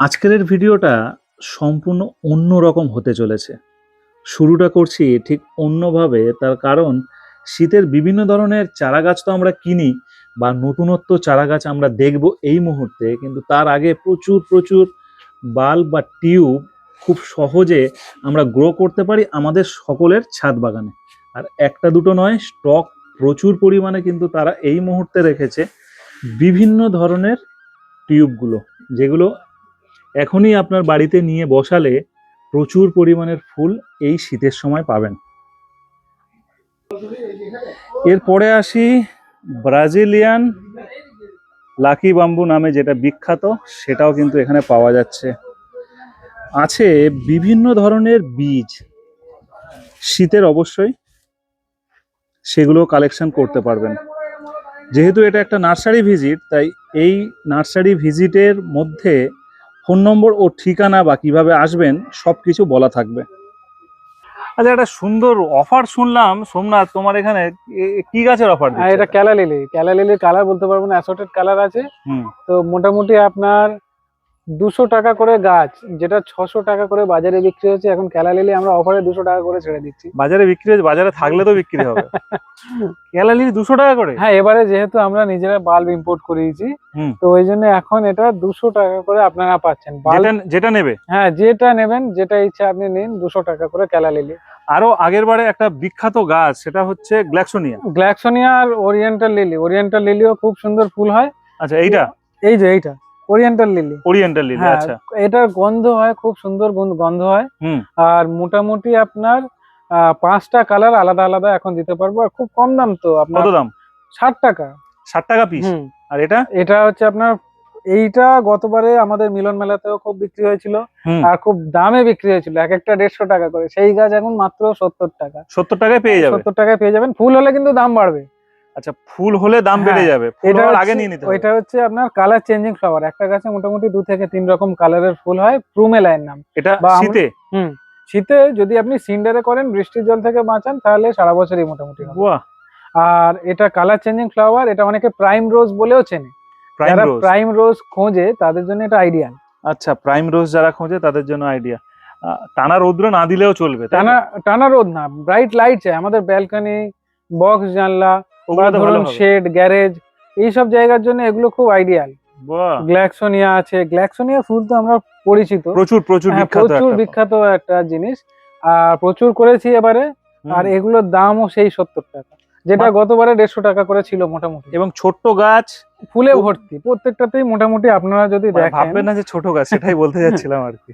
আজকের ভিডিওটা সম্পূর্ণ অন্য রকম হতে চলেছে। শুরুটা করছি ঠিক অন্যভাবে, তার কারণ শীতের বিভিন্ন ধরনের চারা গাছ তো আমরা কিনি বা নতুনত্ব চারা গাছ আমরা দেখব এই মুহূর্তে, কিন্তু তার আগে প্রচুর প্রচুর বাল্ব বা টিউব খুব সহজে আমরা গ্রো করতে পারি আমাদের সকলের ছাদ বাগানে। আর একটা দুটো নয়, স্টক প্রচুর পরিমাণে কিন্তু তারা এই মুহূর্তে রেখেছে বিভিন্ন ধরনের টিউবগুলো, যেগুলো এখনই আপনার বাড়িতে নিয়ে বসালে প্রচুর পরিমাণের ফুল এই শীতের সময় পাবেন। এরপরে আসি ব্রাজিলিয়ান লাকি বাম্বু নামে যেটা বিখ্যাত, সেটাও কিন্তু এখানে পাওয়া যাচ্ছে। আছে বিভিন্ন ধরনের বীজ। শীতের অবশ্যই সেগুলো কালেকশন করতে পারবেন। যেহেতু এটা একটা নার্সারি ভিজিট, তাই এই নার্সারি ভিজিটের মধ্যে ফোন নম্বর ও ঠিকানা বা কীভাবে আসবেন সব কিছু বলা থাকবে। আচ্ছা একটা সুন্দর অফার শুনলাম। সোমনাথ তোমার এখানে কি গাছের অফার হ্যাঁ এটা ক্যালা লিলি ক্যালা লিলির কালার বলতে পারব না অ্যাসোটেড কালার আছে। তো মোটামুটি আপনার দুশো টাকা করে গাছ যেটা ছশো টাকা করে বাজারে বিক্রি হচ্ছে এখন ক্যালা লিলি আমরা অফারে দুশো টাকা করে ছেড়ে দিচ্ছি। বাজারে বিক্রি হচ্ছে বাজারে থাকলে তো বিক্রি হবে। কেলালি দুশো টাকা করে? হ্যাঁ এবারে যেহেতু আমরা নিজেরা বাল্ব ইম্পোর্ট করিয়েছি। তো ওই জন্য এখন এটা দুশো টাকা করে আপনারা পাচ্ছেন। যেটা নেবে? হ্যাঁ যেটা নেবেন যেটা ইচ্ছা আপনি নিন দুশো টাকা করে ক্যালা লিলি। আরও আগের বারে একটা বিখ্যাত গাছ সেটা হচ্ছে গ্ল্যাক্সোনিয়া। গ্ল্যাক্সোনিয়া আর ওরিয়েন্টাল লিলি। ওরিয়েন্টাল লিলিও খুব সুন্দর ফুল হয়। আচ্ছা এইটা? এই যে এইটা। ওরিয়েন্টাল লিলি ওরিয়েন্টাল লিলি আচ্ছা। এটার গন্ধ হয় খুব সুন্দর গন্ধ- হয়। আর মোটামুটি আপনার পাঁচটা কালার আলাদা আলাদা এখন দিতে পারব আর খুব কম দাম তো আপনার কত দাম? ষাট টাকা। ষাট টাকা পিস আর এটা? এটা হচ্ছে আপনার এইটা গতবারে আমাদের মিলন মেলাতেও খুব বিক্রি হয়েছিল। আর খুব দামে বিক্রি হয়েছিল এক একটা দেড়শো টাকা করে। সেই গাছ এখন মাত্র সত্তর টাকা। সত্তর টাকায় পেয়ে যাবে। সত্তর টাকায় পেয়ে যাবেন ফুল হলে কিন্তু দাম বাড়বে। আচ্ছা ফুল হলে দাম বেড়ে হ্যাঁ, যাবে। ফুল এটা হওয়ার আগে নিয়ে নিতে হবে। ওইটা হচ্ছে আপনার কালার চেঞ্জিং ফ্লাওয়ার একটা গাছে মোটামুটি দু থেকে তিন রকম কালারের ফুল হয় প্রুমেলাইন নাম। এটা শীতে? হুম শীতে যদি আপনি সিন্ডারে করেন বৃষ্টির জল থেকে বাঁচান তাহলে সারা বছরই মোটামুটি হবে। আর এটা কালার চেঞ্জিং ফ্লাওয়ার এটা অনেকে প্রাইম রোজ বলেও চেনে। প্রাইম যারা রোজ প্রাইম রোজ খোঁজে তাদের জন্য এটা আইডিয়াল আচ্ছা প্রাইম রোজ যারা খোঁজে তাদের জন্য আইডিয়া টানা রৌদ্র না দিলেও চলবে টানা টানা রোদ না ব্রাইট লাইট চাই। আমাদের ব্যালকনি বক্স জানলা ধরুন শেড গ্যারেজ এইসব জায়গার জন্য এগুলো খুব আইডিয়াল গ্ল্যাক্সোনিয়া আছে। গ্ল্যাক্সোনিয়া ফুল তো আমরা পরিচিত। প্রচুর প্রচুর হ্যাঁ বিখ্যাত প্রচুর বিখ্যাত একটা জিনিস। আর প্রচুর করেছি এবারে। আর এগুলোর দামও সেই সত্তর টাকা। যেটা গতবারে দেড়শো টাকা করে ছিল মোটামুটি। এবং ছোট্ট গাছ? ফুলে ভর্তি। প্রত্যেকটাতেই মোটামুটি আপনারা যদি মানে দেখেন ভাববেন না যে ছোট গাছ সেটাই বলতে যাচ্ছিলাম আর কি।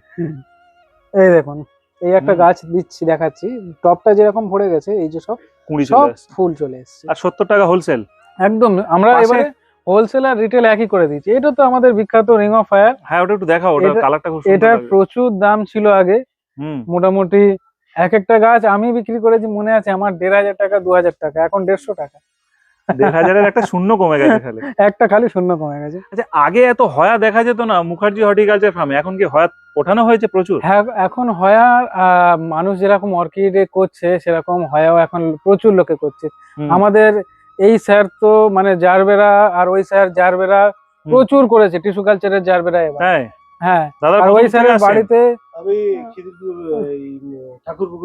এই দেখুন এই একটা গাছ দিচ্ছি দেখাচ্ছি। টপটা যেরকম ভরে গেছে এই যে সব। কুড়ি চলে আসছে। ফুল চলে এসছে। আর সত্তর টাকা হোলসেল একদম আমরা এবারে হোলসেল আর রিটেল একই করে দিচ্ছি। এটা তো আমাদের বিখ্যাত রিং অফ ফায়ার হ্যাঁ ওটা একটু দেখাও ওটা কালারটা খুব সুন্দর এটার প্রচুর দাম ছিল আগে। হুম। মোটামুটি এক একটা গাছ আমি বিক্রি করেছি মনে আছে আমার দেড় হাজার টাকা দু হাজার টাকা এখন দেড়শো টাকা। দেড় হাজারের একটা শূন্য কমে গেছে খালি। একটা খালি শূন্য কমে গেছে। আচ্ছা আগে এত হয়া দেখা যেত না মুখার্জি হর্টিকালচার ফার্মে এখন কি হয়া ওঠানো হয়েছে প্রচুর? হ্যাঁ এখন আহ, মানুষ যেরকম অর্কিডে করছে সেরকম হয়াও এখন প্রচুর লোকে করছে। আমাদের এই স্যার তো মানে জারবেরা আর ওই স্যার জারবেরা। প্রচুর করেছে টিস্যু কালচারের জারবেরা এবার। হ্যাঁ আর ওই স্যারের বাড়িতে আমি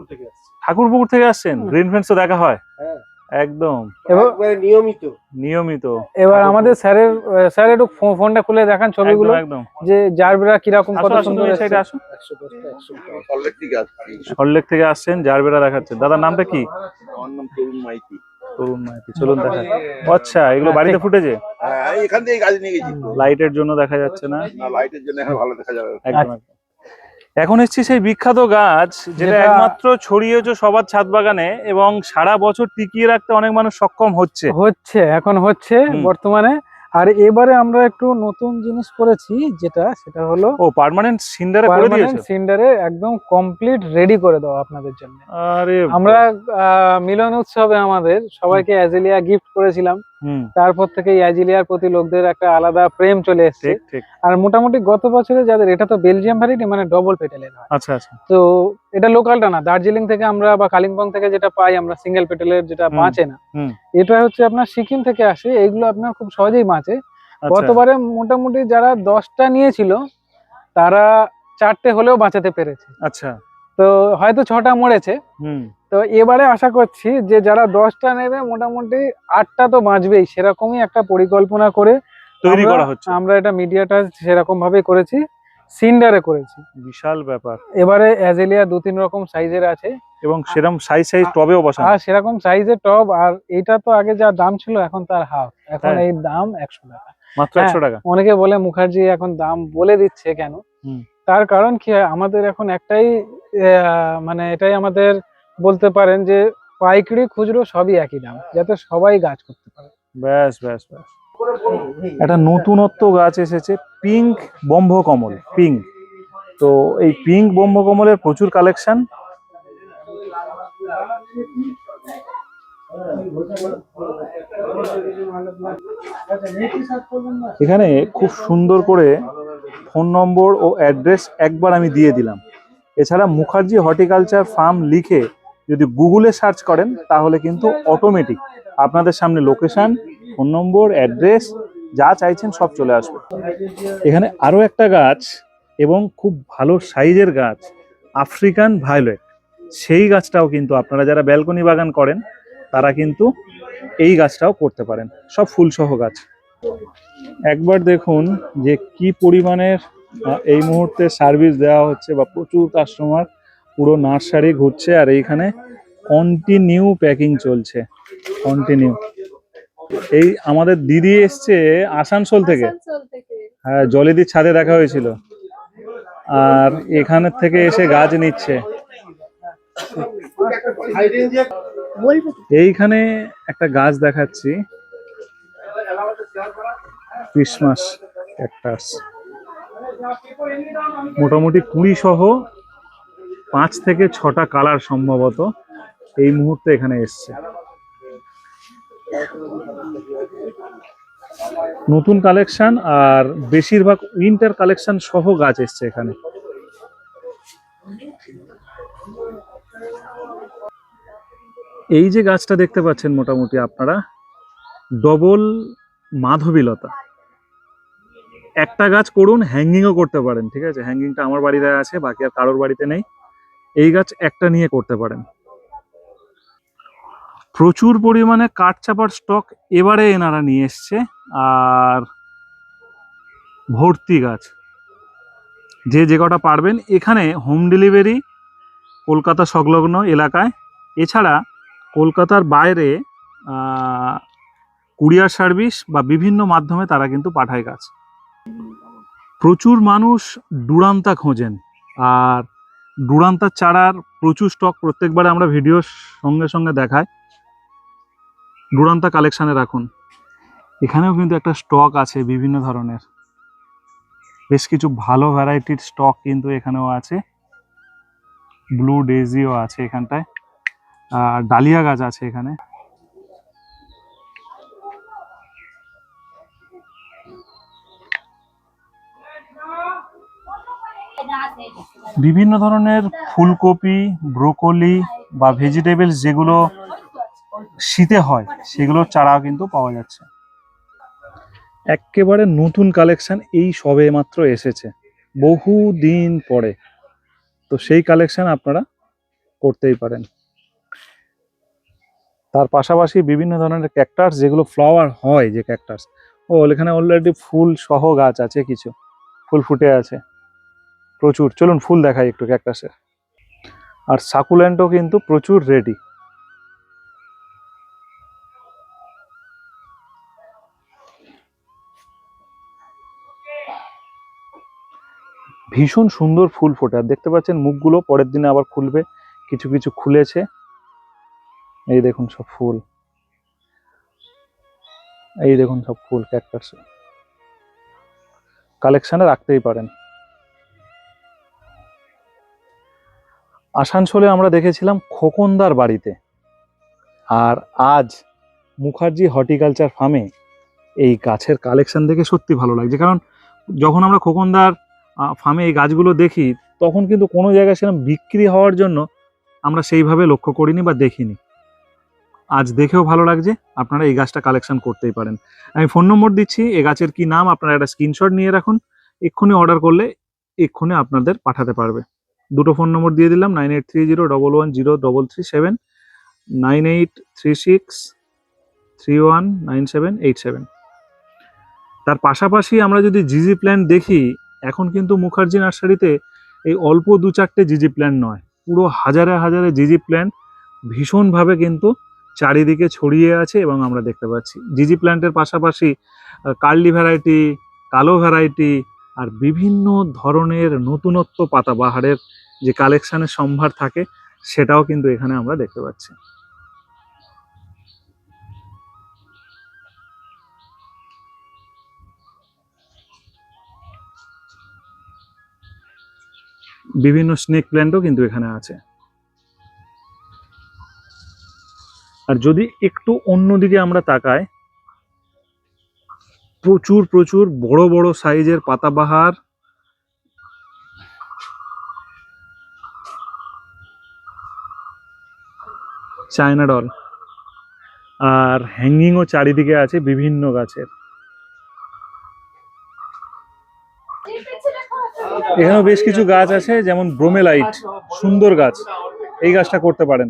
থেকে আসছি। ঠাকুরপুকুর থেকে আসছেন। গ্রিন ফ্রেন্ডস তো দেখা হয়? হ্যাঁ একদম। এবার- নিয়মিত। নিয়মিত। এবার আমাদের স্যারের স্যার একটু ফোনটা খুলে দেখান ছবিগুলো। একদম যে জারবেরা কীরকম কত সুন্দর। সাইডে সল্লেক থেকে আসছেন জারবেরা দেখাচ্ছে। দাদার নামটা কি? আমার নাম তরুণ মাইতি। তরুণ মাইতি চলুন দেখা। আচ্ছা এগুলো হ্যাঁ, বাড়িতে ফুটেছে? হ্যাঁ এখান থেকে গাছ নিয়ে গেছি। লাইটের জন্য দেখা যাচ্ছে না? না লাইটের জন্য ভালো দেখা যাবে। একদম একদম। এখন এসছি সেই বিখ্যাত গাছ যেটা একমাত্র ছড়িয়েছে সবার ছাদ বাগানে এবং সারা বছর টিকিয়ে রাখতে অনেক মানুষ সক্ষম হচ্ছে। হচ্ছে এখন হচ্ছে বর্তমানে। আর এবারে আমরা একটু নতুন জিনিস করেছি যেটা সেটা হলো ও পার্মানেন্ট সিন্ডারে করে দিয়েছে? সিন্ডারে একদম কমপ্লিট রেডি করে দেওয়া আপনাদের জন্য। আরে আমরা আহ, মিলন উৎসবে আমাদের সবাইকে অ্যাজেলিয়া গিফট করেছিলাম। তারপর থেকে এই অ্যাজেলিয়ার প্রতি লোকদের একটা আলাদা প্রেম চলে এসেছে। আর মোটামুটি গত বছরে যাদের এটা তো বেলজিয়াম ভ্যারাইটি মানে ডবল পেটেলের হয়। আচ্ছা আচ্ছা। তো এটা লোকালটা না দার্জিলিং থেকে আমরা বা কালিম্পং থেকে যেটা পাই আমরা সিঙ্গেল পেটেলের যেটা বাঁচে না। এটা হচ্ছে আপনার সিকিম থেকে আসে এইগুলো আপনার খুব সহজেই বাঁচে। আচ্ছা। গতবারে মোটামুটি যারা দশটা নিয়েছিল তারা চারটে হলেও বাঁচাতে পেরেছে। আচ্ছা। তো হয়তো ছটা মরেছে। হুম। তো এবারে আশা করছি যে যারা দশটা নেবে মোটামুটি আটটা তো বাঁচবেই। সেরকমই একটা পরিকল্পনা করে তৈরি করা হচ্ছে। আমরা এটা মিডিয়াটা সেরকম ভাবে করেছি সিন্ডারে করেছি। বিশাল ব্যাপার। এবারে অ্যাজেলিয়া দু তিন রকম সাইজের আছে। এবং সেরকম সাইজ সাইজ টবেও বসানো। আর সেরকম সাইজের টব আর এটা তো আগে যা দাম ছিল এখন তার হাফ এখন হ্যাঁ। এই দাম একশো টাকা। মাত্র হ্যাঁ। একশো টাকা। অনেকে বলে মুখার্জি এখন দাম বলে দিচ্ছে কেন? হুম। তার কারণ কি হয় আমাদের এখন একটাই আহ, মানে এটাই আমাদের বলতে পারেন যে পাইকারি খুচরো সবই একই দাম যাতে সবাই গাছ করতে পারে। ব্যাস ব্যাস ব্যাস। একটা নতুনত্ব গাছ এসেছে পিঙ্ক ব্রহ্মকমল পিঙ্ক। তো এই পিঙ্ক ব্রহ্মকমলের প্রচুর কালেকশন। এখানে খুব সুন্দর করে ফোন নম্বর ও অ্যাড্রেস একবার আমি দিয়ে দিলাম। এছাড়া মুখার্জি হর্টিকালচার ফার্ম লিখে যদি গুগলে সার্চ করেন, তাহলে কিন্তু অটোমেটিক আপনাদের সামনে লোকেশন, ফোন নম্বর, অ্যাড্রেস, যা চাইছেন সব চলে আসবে। এখানে আরও একটা গাছ এবং খুব ভালো সাইজের গাছ, আফ্রিকান ভায়োলেট। সেই গাছটাও কিন্তু আপনারা যারা ব্যালকনি বাগান করেন, তারা কিন্তু এই গাছটাও করতে পারেন। সব ফুলসহ গাছ। একবার দেখুন যে কি পরিমাণের এই মুহূর্তে সার্ভিস দেওয়া হচ্ছে বা প্রচুর কাস্টমার পুরো নার্সারি ঘুরছে আর এইখানে কন্টিনিউ প্যাকিং চলছে। কন্টিনিউ এই আমাদের দিদি এসছে আসানসোল থেকে। হ্যাঁ জলেদির ছাদে দেখা হয়েছিল। আর এখানের থেকে এসে গাছ নিচ্ছে। এইখানে একটা গাছ দেখাচ্ছি। Christmas, cactus. মোটামুটি কুড়ি সহ পাঁচ থেকে ছটা কালার সম্ভবত এই মুহূর্তে এখানে এসছে। নতুন কালেকশন আর বেশিরভাগ উইন্টার কালেকশন সহ গাছ এসছে এখানে। এই যে গাছটা দেখতে পাচ্ছেন মোটামুটি আপনারা, ডবল মাধবীলতা। একটা গাছ করুন হ্যাঙ্গিংও করতে পারেন, ঠিক আছে? হ্যাঙ্গিংটা আমার বাড়িতে আছে, বাকি আর কারোর বাড়িতে নেই। এই গাছ একটা নিয়ে করতে পারেন। প্রচুর পরিমাণে কাঠ চাপার স্টক এবারে এনারা নিয়ে এসছে, আর ভর্তি গাছ। যে যে কটা পারবেন, এখানে হোম ডেলিভারি কলকাতা সংলগ্ন এলাকায়। এছাড়া কলকাতার বাইরে কুরিয়ার সার্ভিস বা বিভিন্ন মাধ্যমে তারা কিন্তু পাঠায় গাছ। প্রচুর মানুষ ডুরান্তা খোঁজেন, আর ডুরান্তার চারার প্রচুর স্টক প্রত্যেকবারে আমরা ভিডিওর সঙ্গে সঙ্গে দেখাই। ডুরান্তা কালেকশানে রাখুন। এখানেও কিন্তু একটা স্টক আছে বিভিন্ন ধরনের। বেশ কিছু ভালো ভ্যারাইটির স্টক কিন্তু এখানেও আছে। ব্লু ডেজিও আছে এখানটায়। আর ডালিয়া গাছ আছে এখানে। বিভিন্ন ধরনের ফুলকপি, ব্রোকলি বা ভেজিটেবলস যেগুলো শীতে হয় সেগুলোর চারাও কিন্তু পাওয়া যাচ্ছে। একেবারে নতুন কালেকশন এই সবে মাত্র এসেছে, বহু দিন পরে। তো সেই কালেকশন আপনারা করতেই পারেন। তার পাশাপাশি বিভিন্ন ধরনের ক্যাকটাস, যেগুলো ফ্লাওয়ার হয় যে ক্যাকটাস। ও, এখানে অলরেডি ফুল সহ গাছ আছে কিছু, ফুল ফুটে আছে। প্রচুর। চলুন, ফুল দেখাই একটু ক্যাকটাসের আর সাকুলেন্টও কিন্তু প্রচুর রেডি ভীষণ সুন্দর ফুল ফোটে। আর দেখতে পাচ্ছেন, মুখগুলো পরের দিনে আবার খুলবে। কিছু কিছু খুলেছে। এই দেখুন সব ফুল। এই দেখুন সব ফুল ক্যাকটাস কালেকশানে রাখতেই পারেন। আসানসোলে আমরা দেখেছিলাম খোকনদার বাড়িতে। আর আজ মুখার্জি হর্টিকালচার ফার্মে এই গাছের কালেকশন দেখে সত্যি ভালো লাগছে। কারণ যখন আমরা খোকনদার ফার্মে এই গাছগুলো দেখি, তখন কিন্তু কোনো জায়গায় সেরকম বিক্রি হওয়ার জন্য আমরা সেইভাবে লক্ষ্য করিনি বা দেখিনি। আজ দেখেও ভালো লাগছে, আপনারা এই গাছটা কালেকশন করতেই পারেন। আমি ফোন নম্বর দিচ্ছি এই গাছের কি নাম, আপনারা একটা স্ক্রিনশট নিয়ে রাখুন। এক্ষুনি অর্ডার করলে এক্ষুনি আপনাদের পাঠাতে পারবে। দুটো ফোন নম্বর দিয়ে দিলাম nine eight three zero double one zero double three seven nine eight three six three one nine seven eight seven তার পাশাপাশি আমরা যদি জিজি প্ল্যান দেখি, এখন কিন্তু মুখার্জি নার্সারিতে এই অল্প দু চারটে জিজি প্ল্যান নয়, পুরো হাজারে হাজারে জিজি প্ল্যান ভীষণভাবে কিন্তু চারিদিকে ছড়িয়ে আছে এবং আমরা দেখতে পাচ্ছি। জিজি প্ল্যান্টের পাশাপাশি কার্লি ভ্যারাইটি কালো ভ্যারাইটি আর বিভিন্ন ধরনের নতুনত্ব পাতাবাহারের যে কালেকশনের সম্ভার থাকে, সেটাও কিন্তু এখানে আমরা দেখতে পাচ্ছি। বিভিন্ন স্নেক প্ল্যান্টও কিন্তু এখানে আছে। আর যদি একটু অন্যদিকে আমরা তাকাই প্রচুর প্রচুর বড় বড় সাইজের পাতাবাহার। China doll. আর হ্যাঙ্গিংও চারিদিকে আছে বিভিন্ন গাছের। এখানেও বেশ কিছু গাছ আছে, যেমন ব্রোমেলাইট, সুন্দর গাছ। এই গাছটা করতে পারেন।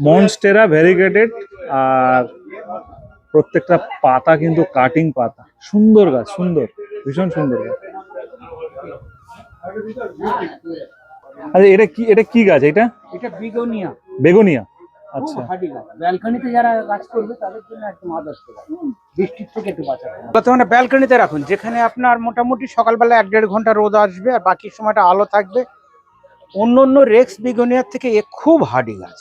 মনস্টেরা ভ্যারিগেটেড আর প্রত্যেকটা পাতা কিন্তু কাটিং পাতা। সুন্দর গাছ সুন্দর ভীষণ সুন্দর গাছ। আচ্ছা এটা কি এটা কি গাছ এটা? এটা বিগোনিয়া। বেগুনিয়া। খুব আচ্ছা। ব্যালকনিতে যারা গাছ করবে তাদের জন্য একদম আদর্শ বৃষ্টির থেকে একটু বাঁচাবে বর্তমানে ব্যালকনিতে রাখুন যেখানে আপনার মোটামুটি সকালবেলা এক দেড় ঘণ্টা রোদ আসবে আর বাকি সময়টা আলো থাকবে। অন্য অন্য রেক্স বিগোনিয়ার থেকে এ খুব হার্ডি গাছ।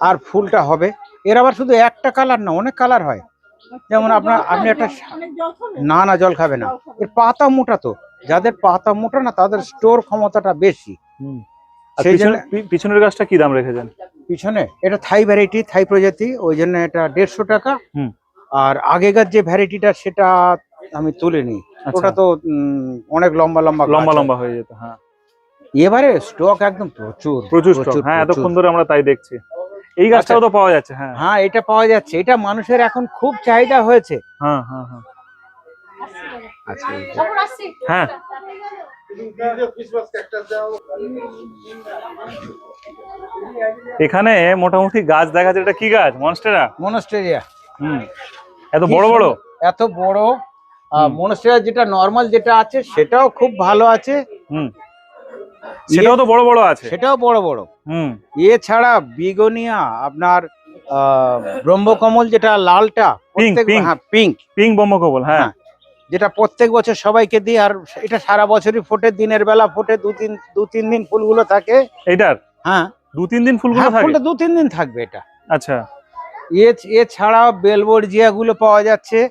আর ফুলটা হবে। এর আবার শুধু একটা কালার না অনেক কালার হয়। যেমন আপনার আপনি একটা না না জল খাবে না। এর পাতা মোটা তো। যাদের পাতা মোটা না তাদের স্টোর ক্ষমতাটা বেশি। সেই জন্য পিছনের গাছটা কি দাম রেখেছেন? পিছনে? এটা থাই ভ্যারাইটি থাই প্রজাতি ওই জন্য এটা দেড়শো টাকা। হুম। আর আগেকার যে ভ্যারাইটিটা সেটা আমি তুলিনি। আচ্ছা, ওটা তো উম, অনেক লম্বা লম্বা লম্বা লম্বা হয়ে যেত হ্যাঁ। এবারে স্টক একদম প্রচুর প্রচুর স্টক হ্যাঁ। এতক্ষণ ধরে আমরা তাই দেখছি। এই গাছটাও তো পাওয়া যাচ্ছে হ্যাঁ। হ্যাঁ এটা পাওয়া যাচ্ছে। এটা মানুষের এখন খুব চাহিদা হয়েছে। হ্যাঁ হ্যাঁ হ্যাঁ। আচ্ছা। হ্যাঁ। এখানে মোটামুটি গাছ দেখা যাচ্ছে এটা কি গাছ? মনস্টেরা? মনস্টেরিয়া। হুম। এত বড় বড়? এত বড়। মনস্টেরিয়া যেটা নর্মাল যেটা আছে সেটাও খুব ভালো আছে। হুম। সেটাও তো বড় বড় আছে। সেটাও বড় বড়। হুম। এছাড়া বিগোনিয়া আপনার ব্রহ্মকমল যেটা লালটা। হ্যাঁ পিঙ্ক পিঙ্ক ব্রহ্মকমল হ্যাঁ। হ্যাঁ। যেটা প্রত্যেক বছর সবাইকে দিই আর এটা সারা বছরই ফোটে দিনের বেলা ফোটে দু তিন দু তিন দিন ফুলগুলো থাকে। এইটার? হ্যাঁ। দু তিন দিন ফুলগুলো হ্যাঁ থাকে? ফুলটা দু তিন দিন থাকবে এটা। আচ্ছা। এ- এছাড়াও বেলবোর্জিয়া গুলো পাওয়া যাচ্ছে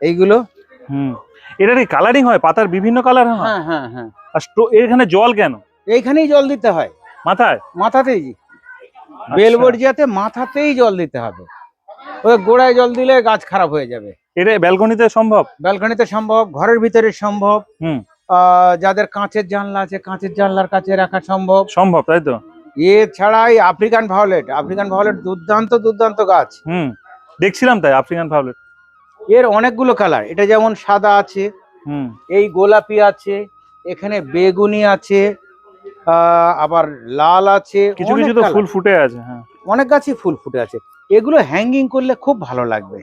এইগুলো। হুম। এটার কালারিং হয়? পাতার বিভিন্ন কালার হয়? হ্যাঁ হ্যাঁ হ্যাঁ। আর এখানে জল কেন? এইখানেই জল দিতে হয়। মাথায়? মাথাতেই। আচ্ছা। বেলবোর্জিয়াতে মাথাতেই জল দিতে হবে। ওই গোড়ায় জল দিলে গাছ খারাপ হয়ে যাবে। এটা ব্যালকনিতে সম্ভব? ব্যালকনিতে সম্ভব ঘরের ভিতরে সম্ভব হুম। যাদের কাঁচের জানলা আছে কাঁচের জানলার কাছে রাখা সম্ভব। সম্ভব তাই তো? এছাড়াই আফ্রিকান ভায়োলেট আফ্রিকান ভায়োলেট দুর্দান্ত দুর্দান্ত গাছ। হুম। দেখছিলাম তাই আফ্রিকান ভায়োলেট এর অনেকগুলো কালার। এটা যেমন সাদা আছে হুম। এই গোলাপি আছে এখানে বেগুনি আছে আবার লাল আছে কিছু কিছু তো ফুল ফুটে আছে হ্যাঁ। অনেক গাছই ফুল ফুটে আছে। এগুলো হ্যাঙ্গিং করলে খুব ভালো লাগবে।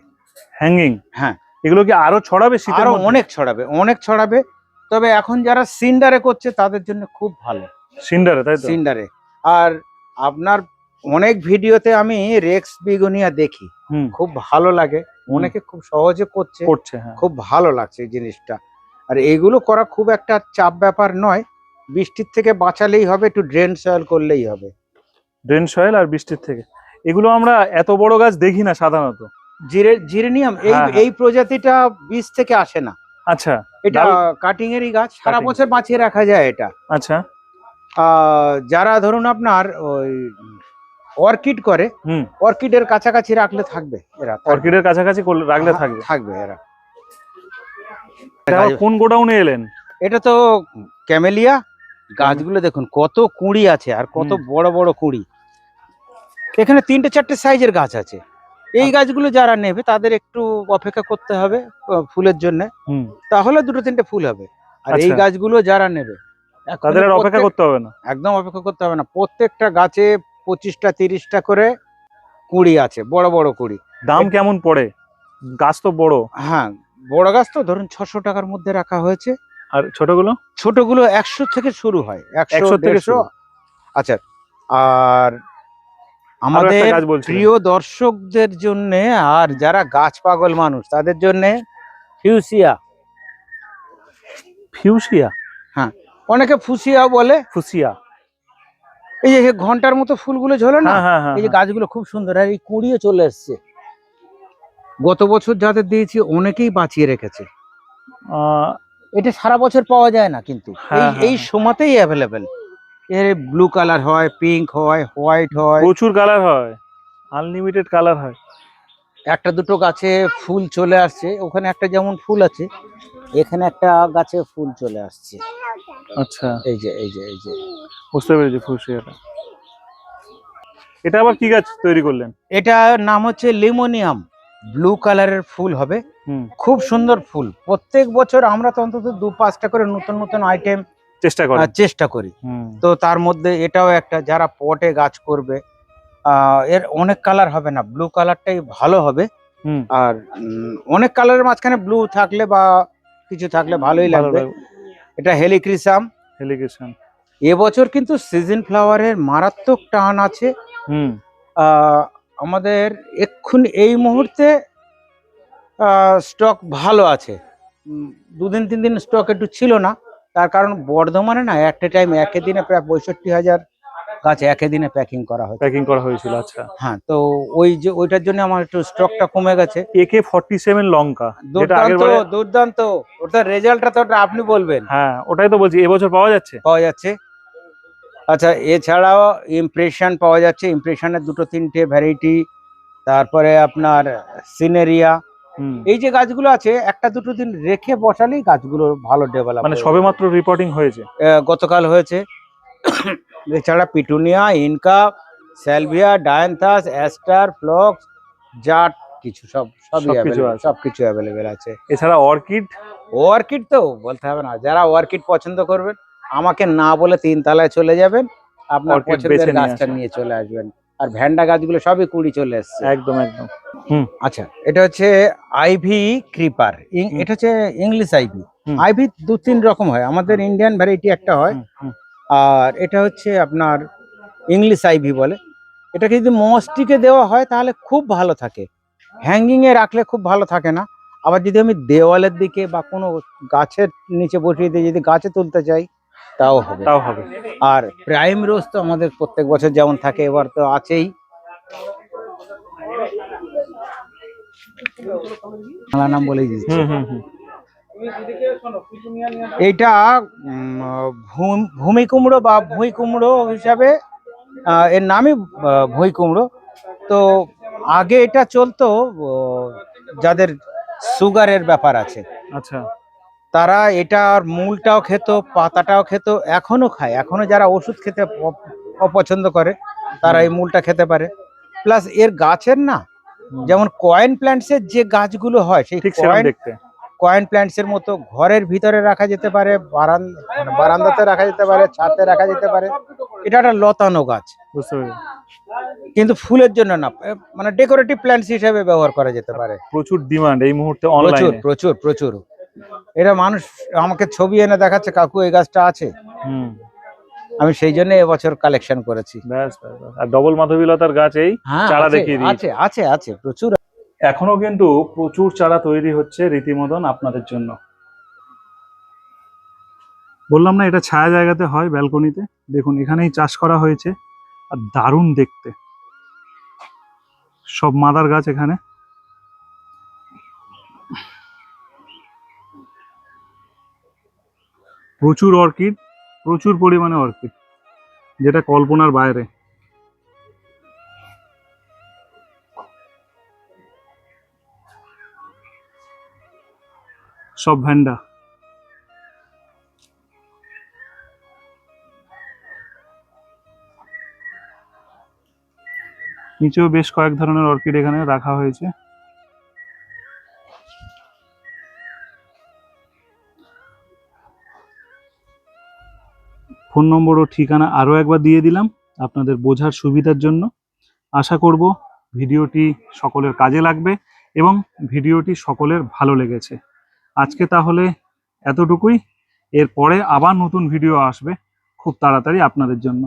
হ্যাঙ্গিং হ্যাঁ। এগুলো কি আরও ছড়াবে আরও অনেক ছড়াবে অনেক ছড়াবে। তবে এখন যারা সিন্ডারে করছে তাদের জন্য খুব ভালো। সিন্ডারে তাই তো? সিন্ডারে। আর আপনার অনেক ভিডিওতে আমি রেক্স বিগোনিয়া দেখি। খুব ভালো লাগে। অনেকে খুব সহজে করছে। করছে হ্যাঁ। খুব ভালো লাগছে এই জিনিসটা। আর এগুলো করা খুব একটা চাপ ব্যাপার নয়। বৃষ্টির থেকে বাঁচালেই হবে একটু ড্রেন সয়েল করলেই হবে। ড্রেন সয়েল আর বৃষ্টির থেকে। এগুলো আমরা এত বড় গাছ দেখি না সাধারণত। জিরে জিরেনিয়াম এই হ্যাঁ, হ্যাঁ। এই প্রজাতিটা বীজ থেকে আসে না। আচ্ছা এটা কাটিং এরই গাছ সারা বছর বাঁচিয়ে রাখা যায় এটা। আচ্ছা। যারা ধরুন আপনার ওই অর্কিড করে হুম। অর্কিডের কাছাকাছি রাখলে থাকবে এরা। অর্কিডের কাছাকাছি রাখলে হ্যাঁ, থাকবে। থাকবে এরা। কোন গোডাউনে এলেন? এটা তো ক্যামেলিয়া গাছগুলো দেখুন কত কুঁড়ি আছে আর কত বড় বড় কুঁড়ি। এখানে তিনটে চারটে সাইজের গাছ আছে। এই আচ্ছা। গাছগুলো যারা নেবে তাদের একটু অপেক্ষা করতে হবে ফুলের জন্য। তাহলে দুটো তিনটে ফুল হবে। আর এই আচ্ছা। গাছগুলো যারা নেবে তাদের অপেক্ষা করতে হবে না? একদম অপেক্ষা করতে হবে না। প্রত্যেকটা গাছে পঁচিশটা তিরিশটা করে কুড়ি আছে বড় বড় কুড়ি। দাম কেমন পড়ে? গাছ তো বড়। হ্যাঁ বড় গাছ তো ধরুন ছশো টাকার মধ্যে রাখা হয়েছে। আর ছোটগুলো? ছোটগুলো একশো থেকে শুরু হয়। একশো থেকে আচ্ছা আর আমাদের প্রিয় দর্শকদের জন্য আর যারা গাছ পাগল মানুষ তাদের জন্য ফিউসিয়া। ফিউসিয়া? হ্যাঁ অনেকে ফুসিয়া বলে। ফুসিয়া। এই যে ঘণ্টার মতো ফুলগুলো ঝোলে না? হ্যাঁ হ্যাঁ হ্যাঁ এই যে গাছগুলো খুব সুন্দর। আর এই কুড়িয়ে চলে এসছে। গত বছর যাদের দিয়েছি অনেকেই বাঁচিয়ে রেখেছে। আহ, এটা সারা বছর পাওয়া যায় না কিন্তু। হ্যাঁ, এই হ্যাঁ, এই হ্যাঁ। সময়তেই অ্যাভেলেবেল এর ব্লু কালার হয় পিঙ্ক হয় হোয়াইট হয়। প্রচুর কালার হয়। আনলিমিটেড কালার হয়। একটা দুটো গাছে ফুল চলে আসছে। ওখানে একটা যেমন ফুল আছে এখানে একটা গাছে ফুল চলে আসছে। আচ্ছা। এই যে এই যে এই যে। বুঝতে পেরেছি ফুসিয়াটা এটা আবার কি গাছ তৈরি করলেন? এটা নাম হচ্ছে লিমোনিয়াম ব্লু কালারের ফুল হবে। খুব সুন্দর ফুল। প্রত্যেক বছর আমরা তো অন্তত দু পাঁচটা করে নতুন নতুন আইটেম চেষ্টা করেন চেষ্টা করি। তো তার মধ্যে এটাও একটা যারা পটে গাছ করবে এর অনেক কালার হবে না। ব্লু কালারটাই ভালো হবে। আর অনেক কালারের মাঝখানে ব্লু থাকলে বা কিছু থাকলে ভালোই লাগবে। এটা হেলিক্রিসাম হেলিক্রিসাম এবছর কিন্তু সিজন ফ্লাওয়ারের মারাত্মক টান আছে। হুম। আমাদের এক্ষুনি এই মুহূর্তে স্টক ভালো আছে। দুদিন তিন দিন স্টক একটু ছিল না। তার কারণ বর্ধমানে না একটা টাইম একই দিনে প্রায় পঁয়ষট্টি হাজার গাছ একই দিনে প্যাকিং করা হয় প্যাকিং করা হয়েছিল আচ্ছা। হ্যাঁ তো ওই যে ওইটার জন্য আমার একটু স্টকটা কমে গেছে। একে ফর্টি সেভেন লঙ্কা দুর্দান্ত দুর্দান্ত। ওটার রেজাল্টটা তো ওটা আপনি বলবেন। হ্যাঁ ওটাই তো বলছি এবছর পাওয়া যাচ্ছে? পাওয়া যাচ্ছে। আচ্ছা এছাড়াও ইমপ্রেশন পাওয়া যাচ্ছে। ইমপ্রেশনের দুটো তিনটে ভ্যারাইটি তারপরে আপনার সিনেরিয়া এই যে গাছগুলো আছে একটা দুটো দিন রেখে বসালেই গাছগুলো ভালো ডেভেলপ মানে সবে মাত্র রিপোর্টিং হয়েছে? গতকাল হয়েছে। এছাড়া petunia Inca salvia dianthus aster phlox জাট কিছু সব সবই আছে। সবকিছু অ্যাভেলেবেল আছে। এছাড়া অর্কিড? অর্কিড তো বলতে হবে না যারা অর্কিড পছন্দ করবেন আমাকে না বলে তিন তলায় চলে যাবেন আপনার পছন্দের গাছটা নিয়ে চলে আসবেন। আর ভ্যান্ডা গাছগুলো সবই কুড়ি চলে এসছে। একদম একদম। আচ্ছা এটা হচ্ছে আইভি ক্রিপার। এটা হচ্ছে ইংলিশ আইভি। আইভি দু তিন রকম হয়। আমাদের ইন্ডিয়ান ভ্যারাইটি একটা হয়। হুম, হুম। আর এটা হচ্ছে আপনার ইংলিশ আইভি বলে। এটাকে যদি মস্টিকে দেওয়া হয় তাহলে খুব ভালো থাকে। হ্যাঙ্গিং এ রাখলে খুব ভালো থাকে না। আবার যদি আমি দেওয়ালের দিকে বা কোনো গাছের নিচে বসিয়ে দিয়ে যদি গাছে তুলতে চাই তাও হবে। তাও হবে। আর প্রাইম রোজ তো আমাদের প্রত্যেক বছর যেমন থাকে এবার তো আছেই। বাংলা নাম বলেই দিচ্ছি এইটা ভূমি কুমড়ো বা ভুঁই কুমড়ো হিসাবে এর নামই ভুঁই কুমড়ো। তো আগে এটা চলতো যাদের সুগারের ব্যাপার আছে। আচ্ছা। তারা এটার মূলটাও খেত পাতাটাও খেত এখনও খায়। এখনও যারা ওষুধ খেতে অপ- অপছন্দ করে তারা এই মূলটা খেতে পারে। প্লাস এর গাছের না যেমন কয়েন প্ল্যান্টসের যে গাছগুলো হয় সেই কয়েন কয়েন প্ল্যান্টস এর মতো ঘরের ভিতরে রাখা যেতে পারে বারান মানে বারান্দাতে রাখা যেতে পারে ছাদে রাখা যেতে পারে। এটা একটা লতানো গাছ। কিন্তু ফুলের জন্য না মানে ডেকোরেটিভ প্ল্যান্টস হিসেবে ব্যবহার করা যেতে পারে। প্রচুর ডিমান্ড এই মুহূর্তে প্রচুর প্রচুর প্রচুর। এটা মানুষ আমাকে ছবি এনে দেখাচ্ছে কাকু এই গাছটা আছে? হুম। আমি সেই জন্য এবছর কালেকশন করেছি। আর ডবল মাধবীলতার গাছ এই হ্যাঁ চারা দেখিয়ে। আছে আছে আছে প্রচুর। এখনও কিন্তু প্রচুর চারা তৈরি হচ্ছে রীতিমতন আপনাদের জন্য। বললাম না এটা ছায়া জায়গাতে হয় ব্যালকনিতে। দেখুন এখানেই চাষ করা হয়েছে। আর দারুণ দেখতে। সব মাদার গাছ এখানে। প্রচুর অর্কিড, প্রচুর পরিমাণে অর্কিড, যেটা কল্পনার বাইরে। সব ভ্যান্ডা। নিচেও বেশ কয়েক ধরনের অর্কিড এখানে রাখা হয়েছে। ফোন নম্বর ও ঠিকানা আরও একবার দিয়ে দিলাম আপনাদের বোঝার সুবিধার জন্য। আশা করব ভিডিওটি সকলের কাজে লাগবে এবং ভিডিওটি সকলের ভালো লেগেছে। আজকে তাহলে এতটুকুই। এরপরে আবার নতুন ভিডিও আসবে খুব তাড়াতাড়ি আপনাদের জন্য।